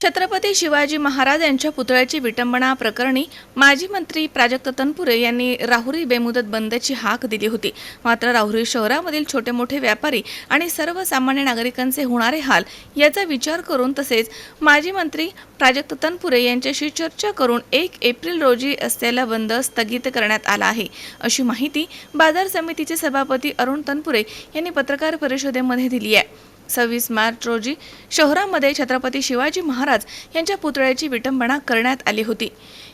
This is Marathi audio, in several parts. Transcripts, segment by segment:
छत्रपती शिवाजी महाराज यांच्या पुतळ्याची विटंबना प्रकरणी माजी मंत्री प्राजक्त तनपुरे यांनी राहुरी बेमुदत बंदची हाक दिली होती. मात्र राहुरी शहरामधील छोटे मोठे व्यापारी आणि सर्वसामान्य नागरिकांचे होणारे हाल याचा विचार करून तसेच माजी मंत्री प्राजक्त तनपुरे यांच्याशी चर्चा करून एक एप्रिल रोजी असलेला बंद स्थगित करण्यात आला आहे. अशी माहिती बाजार समितीचे सभापती अरुण तनपुरे यांनी पत्रकार परिषदेमध्ये दिली आहे. सव्वीस मार्च रोजी शहरामध्ये छत्रपती शिवाजी महाराज यांच्या पुतळ्याची विटंबना करण्यात आली होती.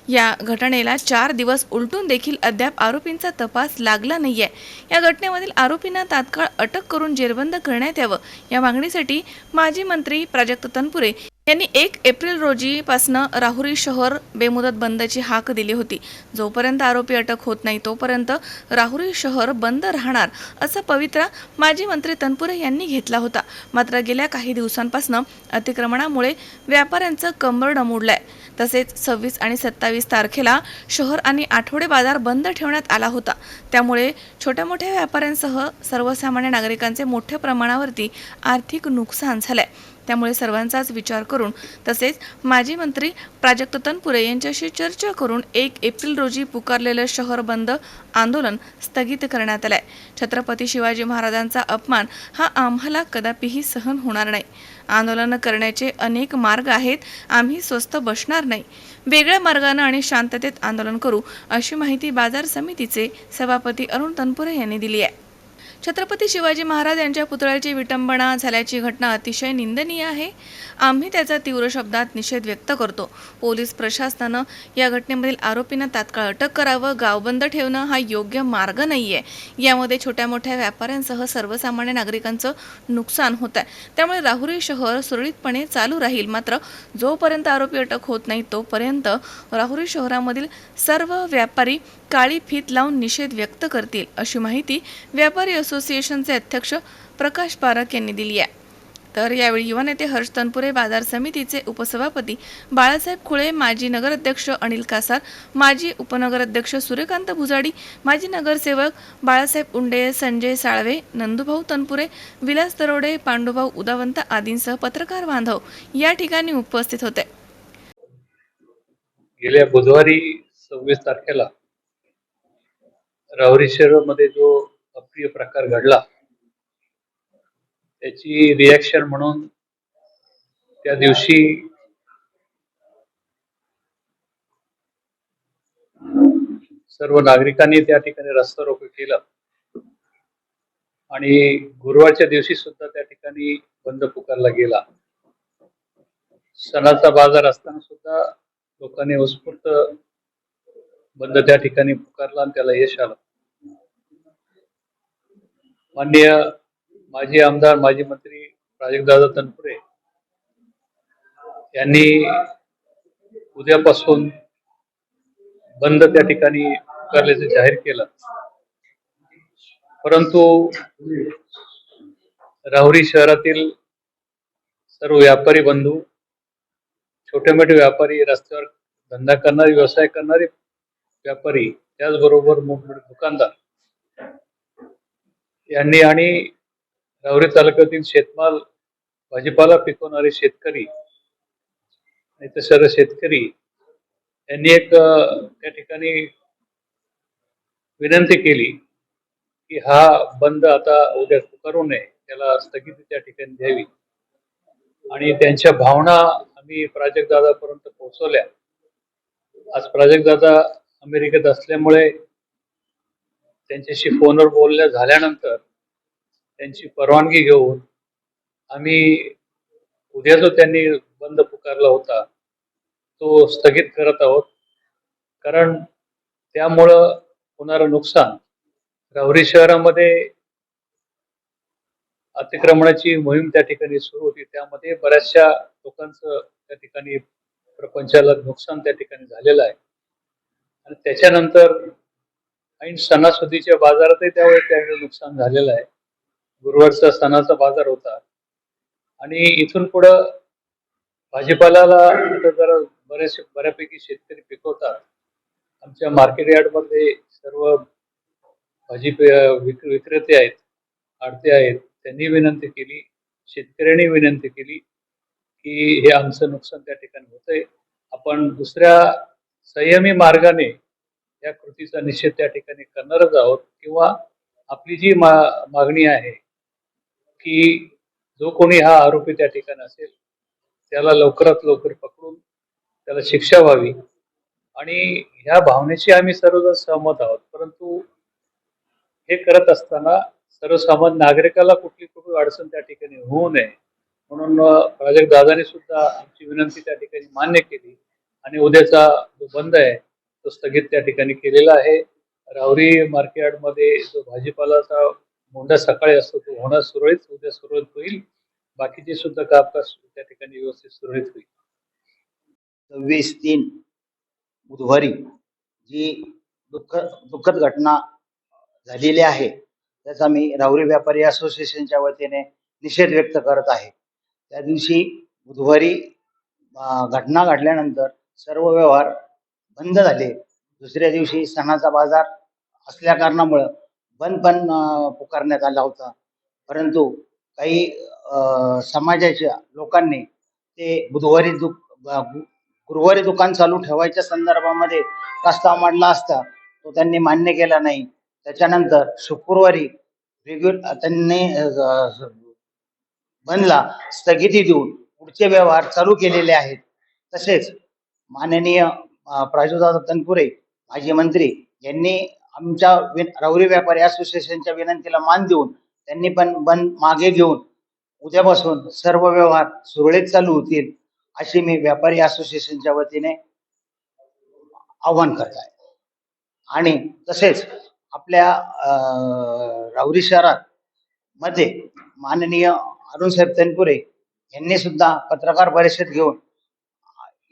या घटनेला चार दिवस उलटून देखील अद्याप आरोपींचा तपास लागला नाहीये. या घटनेमधील आरोपींना तात्काळ अटक करून जेरबंद करण्यात यावं या मागणीसाठी माजी मंत्री प्राजक्त तनपुरे यांनी एक एप्रिल रोजीपासनं राहुरी शहर बेमुदत बंदची हाक दिली होती. जोपर्यंत आरोपी अटक होत नाही तोपर्यंत राहुरी शहर बंद राहणार असा पवित्रा माजी मंत्री तनपुरे यांनी घेतला होता. मात्र गेल्या काही दिवसांपासून अतिक्रमणामुळे व्यापाऱ्यांचं कंबर डमुडलंय तसेच सव्वीस आणि सत्तावीस तारखेला शहर आणि आठवडे बाजार बंद ठेवण्यात आला होता. त्यामुळे छोट्या मोठ्या व्यापाऱ्यांसह सर्वसामान्य नागरिकांचे मोठ्या प्रमाणावरती आर्थिक नुकसान झालंय. त्यामुळे सर्वांचाच विचार करून तसेच माजी मंत्री प्राजक्त तनपुरे यांच्याशी चर्चा करून एक एप्रिल रोजी पुकारलेलं शहर बंद आंदोलन स्थगित करण्यात आलंय. छत्रपती शिवाजी महाराजांचा अपमान हा आम्हाला कदापिही सहन होणार नाही. आंदोलन करण्याचे अनेक मार्ग आहेत आम्ही स्वस्त बसणार नाही. वेगळ्या मार्गानं आणि शांततेत आंदोलन करू अशी माहिती बाजार समितीचे सभापती अरुण तनपुरे यांनी दिली आहे. छत्रपती शिवाजी महाराज यांच्या पुतळ्याची विटंबना झाल्याची घटना अतिशय निंदनीय आहे. आम्ही त्याचा तीव्र शब्दात निषेध व्यक्त करतो. पोलीस प्रशासनानं या घटनेमधील आरोपींना तात्काळ अटक करावं गावबंद ठेवणं हा योग्य मार्ग नाही आहे यामध्ये छोट्या मोठ्या व्यापाऱ्यांसह सर्वसामान्य नागरिकांचं नुकसान होत आहे. त्यामुळे राहुरी शहर सुरळीतपणे चालू राहील. मात्र जोपर्यंत आरोपी अटक होत नाही तोपर्यंत राहुरी शहरामधील सर्व व्यापारी काळी फीत लावून निषेध व्यक्त करतील अशी माहिती व्यापारी असोसिएशनचे अध्यक्ष प्रकाश पारख यांनी दिली आहे. तर यावेळी युवा नेते हर्ष तनपुरे बाजार समितीचे उपसभापती बाळासाहेब खुळे माजी नगराध्यक्ष अनिल कासार माजी उपनगराध्यक्ष सूर्यकांत भुजाडी माजी नगरसेवक बाळासाहेब उंडे संजय साळवे नंदुभाऊ तनपुरे विलास दरोडे पांडुभाऊ उदावंत आदींसह पत्रकार बांधव या ठिकाणी उपस्थित होते. गेल्या बुधवारी सव्वीस तारखेला मध्ये जो अप्रिय प्रकार घडला त्याची रिॲक्शन म्हणून त्या दिवशी सर्व नागरिकांनी त्या ठिकाणी रस्ता रोको केलं. आणि गुरुवारच्या दिवशी सुद्धा त्या ठिकाणी बंद पुकारला गेला. सणाचा बाजार असताना सुद्धा लोकांनी उत्स्फूर्त बंद त्या ठिकाणी पुकारला आणि त्याला यश आलं. माननीय माजी आमदार माजी मंत्री प्राजक्तदादा तनपुरे यांनी उद्यापासून बंद त्या ठिकाणी पुकारल्याचं जाहीर केलं. परंतु राहुरी शहरातील सर्व व्यापारी बंधू छोटे मोठे व्यापारी रस्त्यावर धंदा करणारे व्यवसाय करणारे व्यापारी त्याचबरोबर मोठमोठे दुकानदार. यांनी आणि रावरी तालुक्यातील शेतमाल भाजीपाला पिकवणारे शेतकरी आणि ते सर्व शेतकरी यांनी एक त्या ठिकाणी विनंती केली की हा बंद आता उद्या पुकारू नये त्याला स्थगिती त्या ठिकाणी द्यावी. आणि त्यांच्या भावना आम्ही प्राजक्त दादापर्यंत पोहोचवल्या. आज प्राजक्त दादा अमेरिकेत असल्यामुळे त्यांच्याशी फोनवर बोलल्या झाल्यानंतर त्यांची परवानगी घेऊन आम्ही उद्या जो त्यांनी बंद पुकारला होता तो स्थगित करत आहोत. कारण त्यामुळं होणारं नुकसान राहुरी शहरामध्ये अतिक्रमणाची मोहीम त्या ठिकाणी सुरू होती. त्यामध्ये बऱ्याचशा लोकांचं त्या ठिकाणी प्रपंचाला नुकसान त्या ठिकाणी झालेलं आहे. आणि त्याच्यानंतर ऐन सणासुदीच्या बाजारातही त्यावेळी त्यावेळी नुकसान झालेलं आहे. गुरुवारचा सणाचा बाजार होता. आणि इथून पुढं भाजीपाल्याला आता जरा बरेचसे बऱ्यापैकी शेतकरी पिकवतात. आमच्या मार्केट यार्डमध्ये सर्व भाजी विक विक्रेते आहेत आडते आहेत. त्यांनी विनंती केली शेतकऱ्यांनी विनंती केली की हे आमचं नुकसान त्या ठिकाणी होतंय. आपण दुसऱ्या संयमी मार्गाने या कृतीचा निषेध त्या ठिकाणी करणारच आहोत. किंवा आपली जी मा मागणी आहे की जो कोणी हा आरोपी त्या ठिकाणी असेल त्याला लवकरात लवकर पकडून त्याला शिक्षा व्हावी. आणि ह्या भावनेशी आम्ही सर्वजण सहमत आहोत. परंतु हे करत असताना सर्वसामान्य नागरिकाला कुठली कुठली अडचण त्या ठिकाणी होऊ नये म्हणून प्राजक्त दादाने सुद्धा आमची विनंती त्या ठिकाणी मान्य केली. आणि उद्याचा जो बंद आहे तो स्थगित त्या ठिकाणी केलेला आहे. रावरी मार्केटमध्ये जो भाजीपालाचा मोंढा सकाळी असतो तो होणं सुरळीत उद्या सुरळीत होईल. बाकीचे सुद्धा कामकाज त्या ठिकाणी व्यवस्थित सुरळीत होईल. सव्वीस तीन बुधवारी जी दुःख दुःखद घटना झालेली आहे त्याचा मी राहुरी व्यापारी असोसिएशनच्या वतीने निषेध व्यक्त करत आहे. त्या दिवशी बुधवारी घटना घडल्यानंतर सर्व व्यवहार बंद झाले. दुसऱ्या दिवशी सणाचा बाजार असल्या कारणामुळं बंद पण पुकारण्यात आला होता. परंतु काही समाजाच्या लोकांनी ते बुधवारी दु गुरुवारी दुकान चालू ठेवायच्या संदर्भामध्ये प्रस्ताव मांडला असता तो त्यांनी मान्य केला नाही. त्याच्यानंतर शुक्रवारी रेग्युलर त्यांनी बंदला स्थगिती देऊन पुढचे व्यवहार चालू केलेले आहेत. तसेच माननीय प्राजोदा तनपुरे माजी मंत्री यांनी आमच्या वि- व्यापारी असोसिएशनच्या विनंतीला मान देऊन त्यांनी पण बंद मागे घेऊन उद्यापासून सर्व व्यवहार सुरळीत चालू होतील अशी मी व्यापारी असोसिएशनच्या वतीने आव्हान करत आहे. आणि तसेच आपल्या अं, शहरात मध्ये माननीय अरुण साहेब तनपुरे यांनी सुद्धा पत्रकार परिषद घेऊन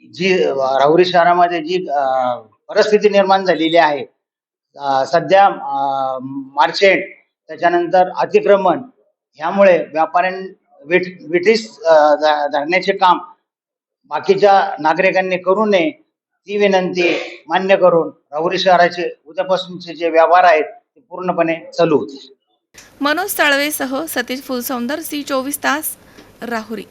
जी राहुरी शहरामध्ये जी परिस्थिती निर्माण झालेली आहे सध्या मार्चेंट त्याच्यानंतर अतिक्रमण ह्यामुळे व्यापाऱ्यां ब्रिटिश धरण्याचे काम बाकीच्या नागरिकांनी करू नये ती विनंती मान्य करून राहुरी शहराचे उद्यापासूनचे जे व्यवहार आहेत ते पूर्णपणे चालू होते मनोज ताळवेसह सतीश फुलसौंदर सी चोवीस तास राहुरी.